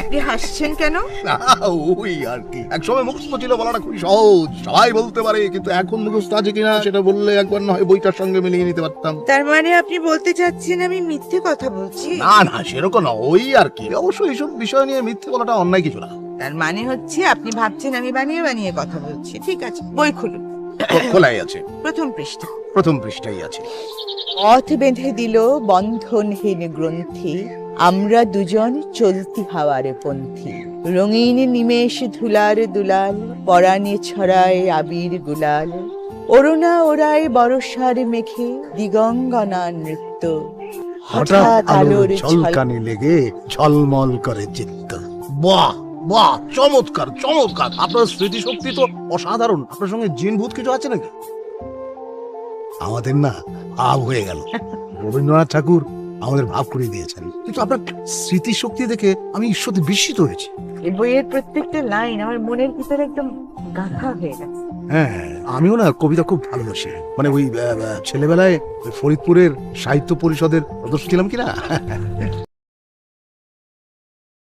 আপনি হাসছেন কেন? ওই আর কি। একসময় মুখস্থ ছিল বলাটা খুবই সহজ। সবাই বলতে পারে কিন্তু এখন মুখস্থ আছে কিনা সেটা বললে একবার না হয় বইটার সঙ্গে মিলিয়ে নিতে পারতাম। তার মানে আপনি বলতে চাচ্ছেন আমি মিথ্যে কথা বলছি? না না সেরকম না ওই আর কি। অবশ্য এইসব বিষয় নিয়ে মিথ্যে বলাটা অন্যায় কিছু না। তার মানে হচ্ছে আপনি ভাবছেন আমি বানিয়ে বানিয়ে কথা বলছি। ঠিক আছে বই খুলুন। খোলাই আছে। প্রথম পৃষ্ঠা। প্রথম পৃষ্ঠাই আছে। পথ বেঁধে দিল বন্ধনহীন গ্রন্থি আমরা দুজন চলতি হাওয়ারে পন্থী। রঙিন নিমেষ ধুলার দুলাল পরাণে ছড়ায় আবির গুলাল। অরুণা ওরায় বরসার মেঘে দিগঙ্গনা নৃত্য। হঠাৎ আলোর ঝলকানি লেগে ঝলমল করে চিত্ত। বাহ! বাহ চমৎকার চমৎকার। আপনার স্মৃতিশক্তি তো অসাধারণ। আপনার সঙ্গে জিন ভূত কিছু আছে নাকি? আমাদের না ভাব হয়ে গেল। রবীন্দ্রনাথ ঠাকুর আমাদের ভাব করে দিয়েছেন। কিন্তু আপনার স্মৃতিশক্তি দেখে আমি ঈশ্বরতে বিস্মিত হয়েছি। এই বইয়ের প্রত্যেকটা লাইন আমার মনের ভিতরে একদম গাঁথা হয়ে গেছে। হ্যাঁ আমিও না কবিতা খুব ভালোবাসি। মানে ওই ছেলেবেলায় ওই ফরিদপুরের সাহিত্য পরিষদের সদস্য ছিলাম কিনা